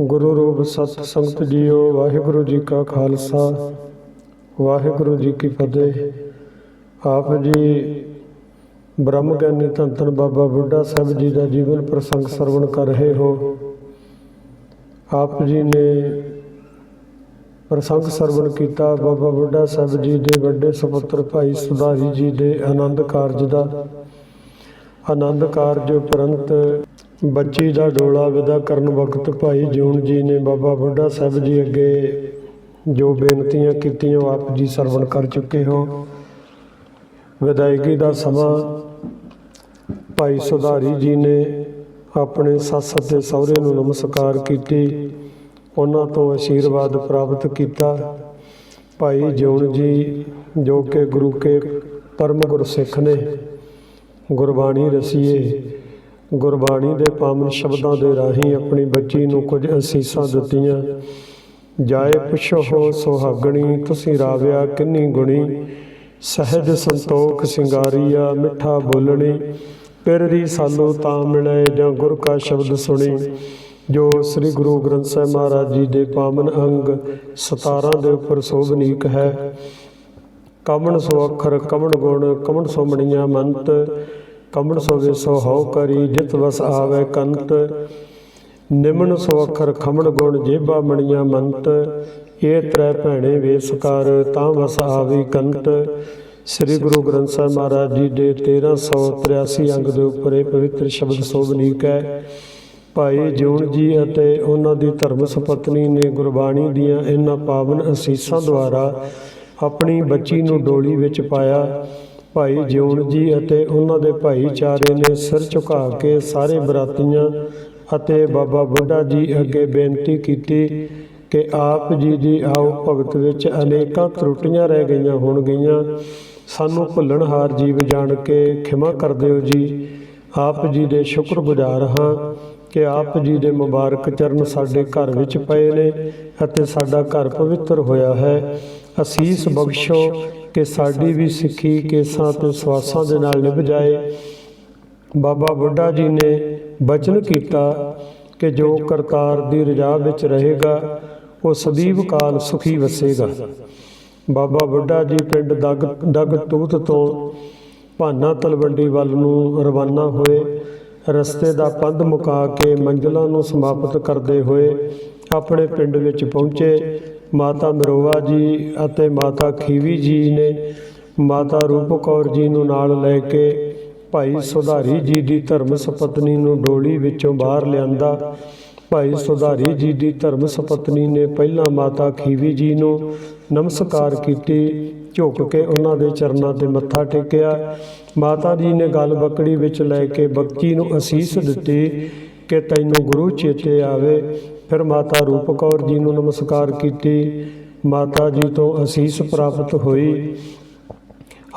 ਗੁਰੂ ਰੂਪ ਸਤ ਸੰਗਤ ਜੀਓ, ਵਾਹਿਗੁਰੂ ਜੀ ਕਾ ਖਾਲਸਾ। ਵਾਹਿਗੁਰੂ ਜੀ ਕੀ ਫਤਿਹ। ਆਪ ਜੀ ਬ੍ਰਹਮ ਗਿਆਨੀ ਧੰਨ ਧੰਨ ਬਾਬਾ ਬੁੱਢਾ ਸਾਹਿਬ ਜੀ ਦਾ ਜੀਵਨ ਪ੍ਰਸੰਗ ਸਰਵਣ ਕਰ ਰਹੇ ਹੋ। ਆਪ ਜੀ ਨੇ ਪ੍ਰਸੰਗ ਸਰਵਣ ਕੀਤਾ। ਬਾਬਾ ਬੁੱਢਾ ਸਾਹਿਬ ਜੀ ਦੇ ਵੱਡੇ ਸੁਪੁੱਤਰ ਭਾਈ ਸੁਧਾਰੀ ਜੀ ਦੇ ਆਨੰਦ ਕਾਰਜ ਦਾ। ਆਨੰਦ ਕਾਰਜ ਉਪਰੰਤ ਬੱਚੀ ਦਾ ਡੋਲਾ ਵਿਦਾ ਕਰਨ ਵਕਤ ਭਾਈ ਜੂਨ ਜੀ ਨੇ ਬਾਬਾ ਬੁੱਢਾ ਸਾਹਿਬ ਜੀ ਅੱਗੇ ਜੋ ਬੇਨਤੀਆਂ ਕੀਤੀਆਂ, ਉਹ ਆਪ ਜੀ ਸਰਵਣ ਕਰ ਚੁੱਕੇ ਹੋ। ਵਿਦਾਇਗੀ ਦਾ ਸਮਾਂ ਭਾਈ ਸੁਧਾਰੀ ਜੀ ਨੇ ਆਪਣੇ ਸੱਸ ਅਤੇ ਸਹੁਰੇ ਨੂੰ ਨਮਸਕਾਰ ਕੀਤੀ। ਉਹਨਾਂ ਤੋਂ ਆਸ਼ੀਰਵਾਦ ਪ੍ਰਾਪਤ ਕੀਤਾ। ਭਾਈ ਜੂਨ ਜੀ, ਜੋ ਕਿ ਗੁਰੂ ਕੇ ਪਰਮ ਗੁਰਸਿੱਖ ਨੇ ਗੁਰਬਾਣੀ ਰਸੀਏ ਗੁਰਬਾਣੀ ਦੇ ਪਾਵਨ ਸ਼ਬਦਾਂ ਦੇ ਰਾਹੀਂ ਆਪਣੀ ਬੱਚੀ ਨੂੰ ਕੁਝ ਅਸੀਸਾਂ ਦਿੱਤੀਆਂ। ਜਾਏ ਪੁੱਛੋ ਹੋ ਸੁਹਾਗਣੀ, ਤੁਸੀਂ ਰਾਵਿਆ ਕਿੰਨੀ ਗੁਣੀ? ਸਹਿਜ ਸੰਤੋਖ ਸਿੰਗਾਰੀਆ, ਮਿੱਠਾ ਬੋਲਣੀ। ਪਿਰਰੀ ਸਾਨੂੰ ਤਾਂ ਮਿਲੇ ਜਾਂ ਗੁਰ ਕਾ ਸ਼ਬਦ ਸੁਣੀ। ਜੋ ਸ੍ਰੀ ਗੁਰੂ ਗ੍ਰੰਥ ਸਾਹਿਬ ਮਹਾਰਾਜ ਜੀ ਦੇ ਪਾਵਨ ਅੰਗ 17 ਦੇ ਉੱਪਰ ਸੋਭਨੀਕ ਹੈ। ਕਮਣ ਸੋ ਅੱਖਰ, ਕਮਣ ਗੁਣ, ਕਮਣ ਸੋ ਮਣੀਆਂ ਮੰਤ ਕਮਣ ਸੋ ਵਿਸੋ ਹਉ ਕਰੀ, ਜਿਤ ਵਸ ਆਵੇ ਕੰਤ। ਨਿਮਨ ਸੋ ਅੱਖਰ ਖਮਣ ਗੁਣ, ਜੇਬਾ ਮਣੀਆਂ ਮੰਤ। ਇਹ ਤ੍ਰੈ ਭੈਣੇ ਵੇਸਕਾਰ ਤਾਂ ਵਸ ਆਵੀ ਕੰਤ। ਸ੍ਰੀ ਗੁਰੂ ਗ੍ਰੰਥ ਸਾਹਿਬ ਮਹਾਰਾਜ ਜੀ ਦੇ 1383 ਅੰਗ ਦੇ ਉੱਪਰ ਇਹ ਪਵਿੱਤਰ ਸ਼ਬਦ ਸੋਭਨੀਕ ਹੈ। ਭਾਈ ਜੂਨ ਜੀ ਅਤੇ ਉਹਨਾਂ ਦੀ ਧਰਮ ਸੁਪਤਨੀ ਨੇ ਗੁਰਬਾਣੀ ਦੀਆਂ ਇਹਨਾਂ ਪਾਵਨ ਅਸੀਸਾਂ ਦੁਆਰਾ ਆਪਣੀ ਬੱਚੀ ਨੂੰ ਡੋਲੀ ਵਿੱਚ ਪਾਇਆ। ਭਾਈ ਜੂਨ ਜੀ ਅਤੇ ਉਹਨਾਂ ਦੇ ਭਾਈਚਾਰੇ ਨੇ ਸਿਰ ਝੁਕਾ ਕੇ ਸਾਰੇ ਬਰਾਤੀਆਂ ਅਤੇ ਬਾਬਾ ਬੁੱਢਾ ਜੀ ਅੱਗੇ ਬੇਨਤੀ ਕੀਤੀ ਕਿ ਆਪ ਜੀ ਦੀ ਆਓ ਭਗਤ ਵਿੱਚ ਅਨੇਕਾਂ ਤਰੁੱਟੀਆਂ ਰਹਿ ਗਈਆਂ ਹੋਣਗੀਆਂ। ਸਾਨੂੰ ਭੁੱਲਣਹਾਰ ਜੀਵ ਜਾਣ ਕੇ ਖਿਮਾ ਕਰ ਦਿਓ ਜੀ। ਆਪ ਜੀ ਦੇ ਸ਼ੁਕਰਗੁਜ਼ਾਰ ਹਾਂ ਕਿ ਆਪ ਜੀ ਦੇ ਮੁਬਾਰਕ ਚਰਨ ਸਾਡੇ ਘਰ ਵਿੱਚ ਪਏ ਨੇ ਅਤੇ ਸਾਡਾ ਘਰ ਪਵਿੱਤਰ ਹੋਇਆ ਹੈ। ਅਸੀਸ ਬਖਸ਼ੋ ਕਿ ਸਾਡੀ ਵੀ ਸਿੱਖੀ ਕੇਸਾਂ ਤੇ ਸਵਾਸਾਂ ਦੇ ਨਾਲ ਨਿਭ ਜਾਏ। ਬਾਬਾ ਬੁੱਢਾ ਜੀ ਨੇ ਬਚਨ ਕੀਤਾ ਕਿ ਜੋ ਕਰਤਾਰ ਦੀ ਰਜਾ ਵਿੱਚ ਰਹੇਗਾ, ਉਹ ਸਦੀਵ ਕਾਲ ਸੁਖੀ ਵਸੇਗਾ। ਬਾਬਾ ਬੁੱਢਾ ਜੀ ਪਿੰਡ ਦਗ ਦਗ ਤੂਤ ਤੋਂ ਭਾਨਾ ਤਲਵੰਡੀ ਵੱਲ ਨੂੰ ਰਵਾਨਾ ਹੋਏ। ਰਸਤੇ ਦਾ ਪੰਧ ਮੁਕਾ ਕੇ ਮੰਜ਼ਲਾਂ ਨੂੰ ਸਮਾਪਤ ਕਰਦੇ ਹੋਏ ਆਪਣੇ ਪਿੰਡ ਵਿੱਚ ਪਹੁੰਚੇ। ਮਾਤਾ ਮਰੋਵਾ ਜੀ ਅਤੇ ਮਾਤਾ ਖੀਵੀ ਜੀ ਨੇ ਮਾਤਾ ਰੂਪ ਕੌਰ ਜੀ ਨੂੰ ਨਾਲ ਲੈ ਕੇ ਭਾਈ ਸੁਧਾਰੀ ਜੀ ਦੀ ਧਰਮ ਸਪਤਨੀ ਨੂੰ ਡੋਲੀ ਵਿੱਚੋਂ ਬਾਹਰ ਲਿਆਂਦਾ। ਭਾਈ ਸੁਧਾਰੀ ਜੀ ਦੀ ਧਰਮ ਸਪਤਨੀ ਨੇ ਪਹਿਲਾਂ ਮਾਤਾ ਖੀਵੀ ਜੀ ਨੂੰ ਨਮਸਕਾਰ ਕੀਤੀ, ਝੁਕ ਕੇ ਉਹਨਾਂ ਦੇ ਚਰਨਾਂ ਤੇ ਮੱਥਾ ਟੇਕਿਆ। ਮਾਤਾ ਜੀ ਨੇ ਗਲ ਬੱਕੜੀ ਵਿੱਚ ਲੈ ਕੇ ਬੱਚੀ ਨੂੰ ਅਸੀਸ ਦਿੱਤੀ। ਕਿ ਤੈਨੂੰ ਗੁਰੂ ਚੇਤੇ ਆਵੇ। ਫਿਰ ਮਾਤਾ ਰੂਪ ਕੌਰ ਜੀ ਨੂੰ ਨਮਸਕਾਰ ਕੀਤੀ। ਮਾਤਾ ਜੀ ਤੋਂ ਅਸੀਸ ਪ੍ਰਾਪਤ ਹੋਈ।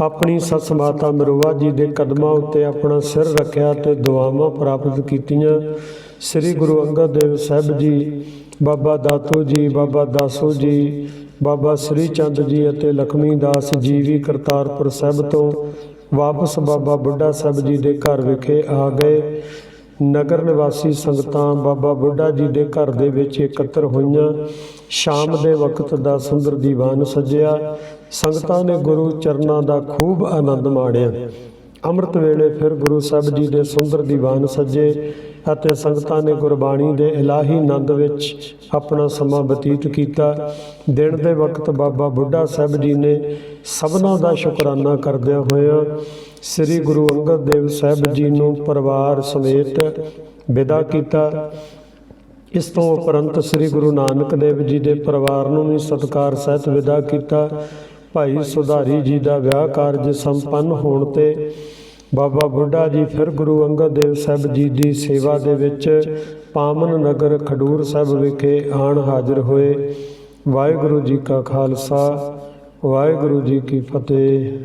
ਆਪਣੀ ਸੱਸ ਮਾਤਾ ਮਰਵਾ ਜੀ ਦੇ ਕਦਮਾਂ ਉੱਤੇ ਆਪਣਾ ਸਿਰ ਰੱਖਿਆ ਤੇ ਦੁਆਵਾਂ ਪ੍ਰਾਪਤ ਕੀਤੀਆਂ। ਸ੍ਰੀ ਗੁਰੂ ਅੰਗਦ ਦੇਵ ਸਾਹਿਬ ਜੀ, ਬਾਬਾ ਦਾਤੋ ਜੀ, ਬਾਬਾ ਦਾਸੂ ਜੀ, ਬਾਬਾ ਸ੍ਰੀ ਚੰਦ ਜੀ ਅਤੇ ਲਖਮੀ ਦਾਸ ਜੀ ਵੀ ਕਰਤਾਰਪੁਰ ਸਾਹਿਬ ਤੋਂ ਵਾਪਸ ਬਾਬਾ ਬੁੱਢਾ ਸਾਹਿਬ ਜੀ ਦੇ ਘਰ ਵਿਖੇ ਆ ਗਏ। ਨਗਰ ਨਿਵਾਸੀ ਸੰਗਤਾਂ ਬਾਬਾ ਬੁੱਢਾ ਜੀ ਦੇ ਘਰ ਦੇ ਵਿੱਚ ਇਕੱਤਰ ਹੋਈਆਂ। ਸ਼ਾਮ ਦੇ ਵਕਤ ਦਾ ਸੁੰਦਰ ਦੀਵਾਨ ਸਜਿਆ। ਸੰਗਤਾਂ ਨੇ ਗੁਰੂ ਚਰਨਾਂ ਦਾ ਖੂਬ ਆਨੰਦ ਮਾਣਿਆ। ਅੰਮ੍ਰਿਤ ਵੇਲੇ ਫਿਰ ਗੁਰੂ ਸਾਹਿਬ ਜੀ ਦੇ ਸੁੰਦਰ ਦੀਵਾਨ ਸੱਜੇ ਅਤੇ ਸੰਗਤਾਂ ਨੇ ਗੁਰਬਾਣੀ ਦੇ ਇਲਾਹੀ ਆਨੰਦ ਵਿੱਚ ਆਪਣਾ ਸਮਾਂ ਬਤੀਤ ਕੀਤਾ। ਦਿਨ ਦੇ ਵਕਤ ਬਾਬਾ ਬੁੱਢਾ ਸਾਹਿਬ ਜੀ ਨੇ ਸਭਨਾਂ ਦਾ ਸ਼ੁਕਰਾਨਾ ਕਰਦਿਆਂ ਹੋਇਆਂ ਸ੍ਰੀ ਗੁਰੂ ਅੰਗਦ ਦੇਵ ਸਾਹਿਬ ਜੀ ਨੂੰ ਪਰਿਵਾਰ ਸਮੇਤ ਵਿਦਾ ਕੀਤਾ। ਇਸ ਤੋਂ ਉਪਰੰਤ ਸ੍ਰੀ ਗੁਰੂ ਨਾਨਕ ਦੇਵ ਜੀ ਦੇ ਪਰਿਵਾਰ ਨੂੰ ਵੀ ਸਤਿਕਾਰ ਸਹਿਤ ਵਿਦਾ ਕੀਤਾ। ਭਾਈ ਸੁਧਾਰੀ ਜੀ ਦਾ ਵਿਆਹ ਕਾਰਜ ਸੰਪੰਨ ਹੋਣ ਤੇ ਬਾਬਾ ਬੁੱਢਾ ਜੀ ਫਿਰ ਗੁਰੂ ਅੰਗਦ ਦੇਵ ਸਾਹਿਬ ਜੀ ਦੀ ਸੇਵਾ ਦੇ ਵਿੱਚ ਪਾਮਨ ਨਗਰ ਖਡੂਰ ਸਾਹਿਬ ਵਿਖੇ ਆਣ ਹਾਜ਼ਰ ਹੋਏ। ਵਾਹਿਗੁਰੂ ਜੀ ਕਾ ਖਾਲਸਾ। ਵਾਹਿਗੁਰੂ ਜੀ ਕੀ ਫਤਿਹ।